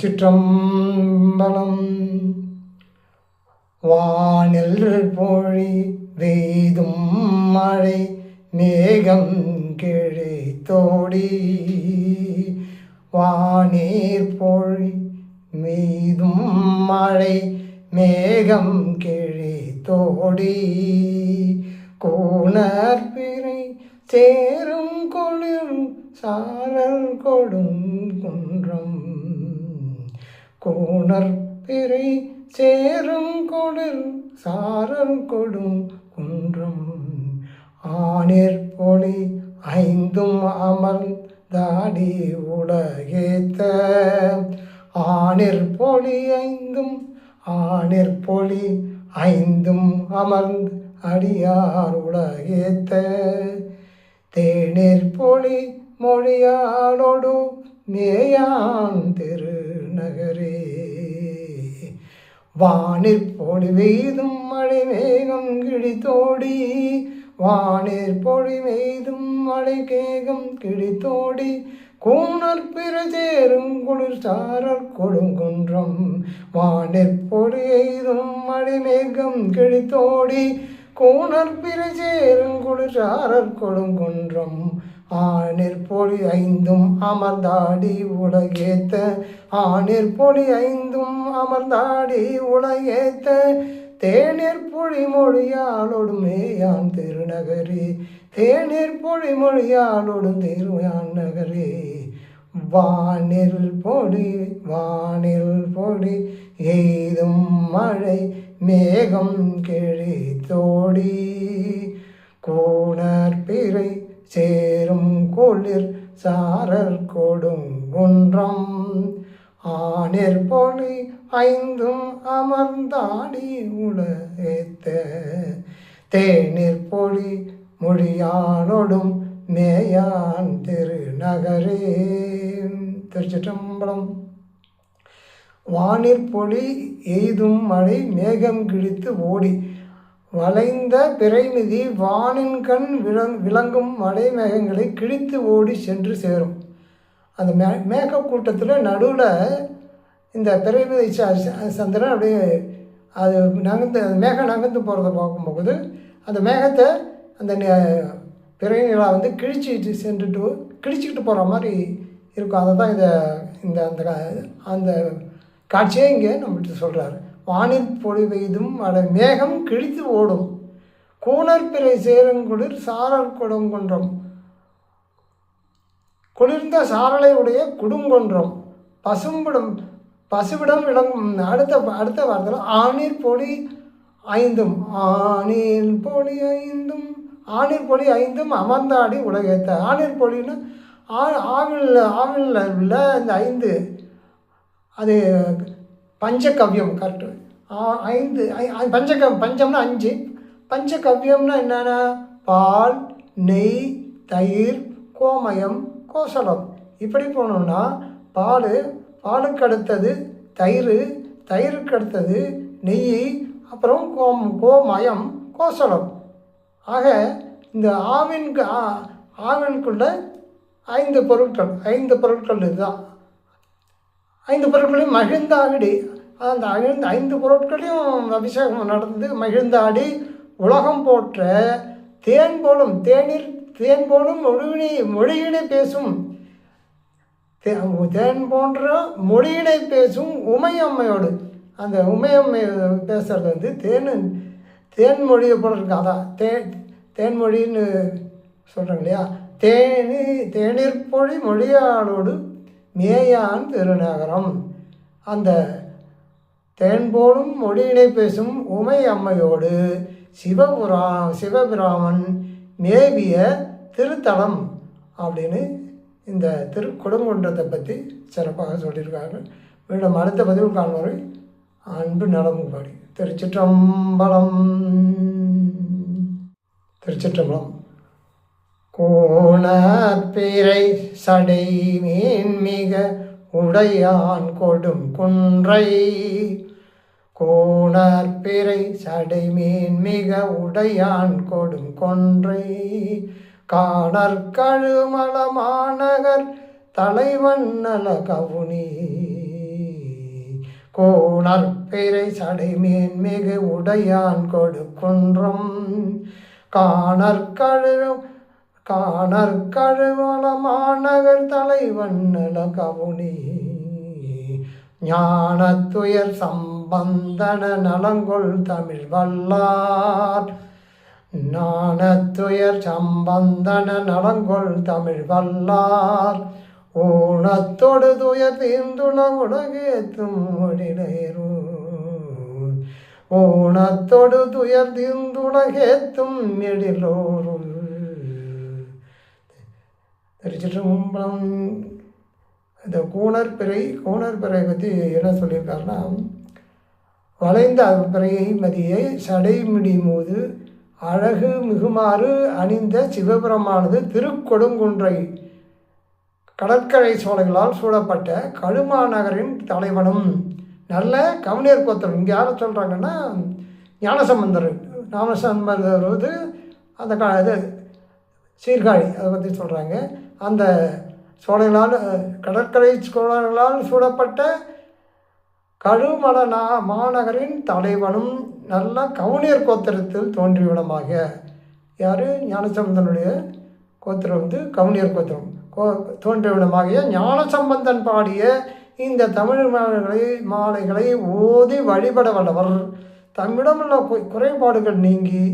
திருச்சிற்றம்பலம். வானில் பொழி வெய்தும் மழை மேகம் கிழை தோடி. வானீர் பொழி மீதும் மழை மேகம் கிழி தோடி. கூணர் பிறை சேரும் கொளிர் சாரல் கொடும் குன்றம். கூணர் பிறை சேரும் கொளிர் சாரல் கொடும் குன்றம். ஆனிற் பொலி ஐந்தும் அமர்ந்தாடி உலகேத்த. ஆனிற் பொலி ஐந்தும் ஆனிற் பொலி ஐந்தும் அமர்ந்து அடியார் உலகேத்த. தேநீர் பொலி மொழியாளோடு மேயான் திருநகரே நகரே. வானிற்பொழி வெய்தும் மழை மேகம் கிழித்தோடி. வானிற்பொழி வெய்தும் மழை கேகம் கிழித்தோடி. கூணர் பிற சேரும் குளிர் சாரல் கொடுங்குன்றம். வானிற்பொழி எய்தும் மழை மேகம் கிழித்தோடி. கூணர் பிற சேரும் குளிர் சாரல் கொடுங்குன்றம். ஆனிற் பொழி ஐந்தும் அமர்ந்தாடி உலகேத்த. ஆனிற் பொழி ஐந்தும் அமர்ந்தாடி உலகேத்த. தேநீர் பொழி மொழியாளோடு மேயான் திருநகரே. தேநீர் பொழி மொழியாளோடு திருமையான் நகரே. வானில் பொடி வானில் பொடி எய்தும் மழை மேகம் கிழி தோடி. கூணர் பிறை சேரும் குளிர் சாரல் கொடுங்குன்றம் ஆனிற் பொலி ஐந்தும் அமர்ந்தாடி உலகேத்த. தேநீர் பொலி மொழியானொடும் மேயான் திருநகரே. திருச்சிற்றம்பலம். வானிற் பொழி எய்தும் மழை மேகம் கிழித்து ஓடி வளைந்த பிறைநிதி வானின்கண் விளங் விளங்கும் மலை மேகங்களை கிழித்து ஓடி சென்று சேரும். அந்த மே மேக கூட்டத்தில் நடுவில் இந்த பிறைமிதி ச சந்திரன் அப்படியே அது நகர்ந்து அந்த மேகம் நகர்ந்து போகிறத பார்க்கும்போது அந்த மேகத்தை அந்த பிறை நிலா வந்து கிழிச்சிட்டு சென்றுட்டு கிழிச்சிக்கிட்டு போகிற மாதிரி இருக்கும். அதை தான் இந்த இந்த அந்த அந்த காட்சியே இங்கே நம்மகிட்ட சொல்கிறாரு வானில் பொழி பெய்தும் அட மேகம் கிழித்து ஓடும். கூணர் பிறை சேரங்குளிர் சாரல் கொடுங்கொன்றம் குளிர்ந்த சாரலை உடைய குடுங்கொன்றம் பசும்பிடம் பசுவிடம் விளங்கும். அடுத்த அடுத்த வாரத்தில் ஆணீர் பொடி ஐந்தும் ஆணீர் பொடி ஐந்தும் ஆணீர் பொடி ஐந்தும் அமர்ந்தாடி உலகேத்த. ஆணீர் பொழின்னா ஆ ஆவில் ஆவில் உள்ள இந்த ஐந்து அது பஞ்சகவ்யம் கரெக்டு ஐந்து பஞ்சகம் பஞ்சம்னா அஞ்சு. பஞ்சகவ்யம்னா என்னென்னா பால் நெய் தயிர் கோமயம் கோசலம். இப்படி போனோம்னா பால் பாலுக்கு அடுத்தது தயிர் தயிருக்கு அடுத்தது நெய் அப்புறம் கோம் கோமயம் கோசலம். ஆக இந்த ஆவின்கு ஆவினுக்குள்ள ஐந்து பொருட்கள் ஐந்து பொருட்கள் இதுதான். ஐந்து பொருட்களையும் மகிழ்ந்தாடி அந்த ஐந்து ஐந்து பொருட்களையும் அபிஷேகம் நடந்து மகிழ்ந்தாடி உலகம் போற்ற தேன் போலும் தேநீர் தேன் போலும் மொழியினை மொழியினை பேசும். தேன் போன்ற மொழியினை பேசும் உமையம்மையோடு. அந்த உமையம்மை பேசுகிறது வந்து தேன் தேன் மொழியை போல இருக்கு. அதான் தே தேன்மொழின்னு சொல்கிறாங்க இல்லையா? தேனி தேநீர் பொழி மொழியாளோடு மேயான் திருநகரம். அந்த தேன் போலும் மொழியினை பேசும் உமை அம்மையோடு சிவபுரா சிவபிராமன் மேவிய திருத்தலம் அப்படின்னு இந்த திரு கொடுங்குன்றத்தை பற்றி சிறப்பாக சொல்லியிருக்காங்க. மீண்டும் அடுத்த பதிவு காண்பவரை அன்பு நலமுபாடி திருச்சிற்றம்பலம். திருச்சிற்றம்பலம். கோணப்பிறை சடை மீன் மிக உடையான் கொடும் குன்றை கோணப்பிறை சடை மீன் மிக உடையான் கொடும் கொன்றை. காணற் கழுமல மாநகர் தலைவன் நல கவுனி. கோணர் பேரை சடைமேன் மிகு உடையான் கொடுக்குன்றம் காணற் கழு காணற் கழுவல மாநகர் தலைவன் நல கவுனி. ஞானத்துயர் வந்தன நலங்கொள் தமிழ் வல்லார். நாணத்துயர் சம்பந்தன நலங்கொள் தமிழ் வல்லார். ஊனத்தொடு துயர் தீர்ந்துள உலகேத்தும் முடிலேரு ஊனத்தொடு துயர் தீர்ந்துலகேத்தும் எழிலோரும். திருச்சிற்றம்பலம் இந்த கூணர் பிறை கூணர் பிறை பற்றி என்ன சொல்லியிருக்காருன்னா வளைந்த பிறையை மதியை சடை மூது அழகு மிகுமாறு அணிந்த சிவபுரமானது திருக்கொடுங்குன்றை கடற்கரை சோலைகளால் சூழப்பட்ட கழுமா நகரின் தலைவனும். நல்ல கவிஞர் கோத்தர் இங்கே யாரை சொல்கிறாங்கன்னா ஞானசம்பந்தர் ஞானசம்பந்தர் வந்து அந்த க இது சீர்காழி அதை பற்றி சொல்கிறாங்க அந்த சோலைகளால் கடற்கரை சோழர்களால் சூழப்பட்ட கழுமல நா மாநகரின் தலைவனும் நல்ல கவுனியர் கோத்திரத்தில் தோன்றியவனமாக யார்? ஞானசம்பந்தனுடைய கோத்திரம் வந்து கவுனியர் கோத்திரம். கோ தோன்றியவனமாகிய ஞானசம்பந்தன் பாடிய இந்த தமிழ் மாலைகளை மாலைகளை ஓதி வழிபட வல்லவர். தம்மிடமுள்ள குறைபாடுகள் நீங்கி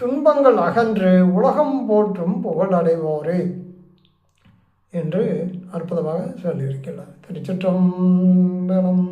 துன்பங்கள் அகன்று உலகம் போற்றும் புகழடைவோரே. என்று அற்புதமாக சொல்லியிருக்கிறார். திருச்சிற்றம்பலம்.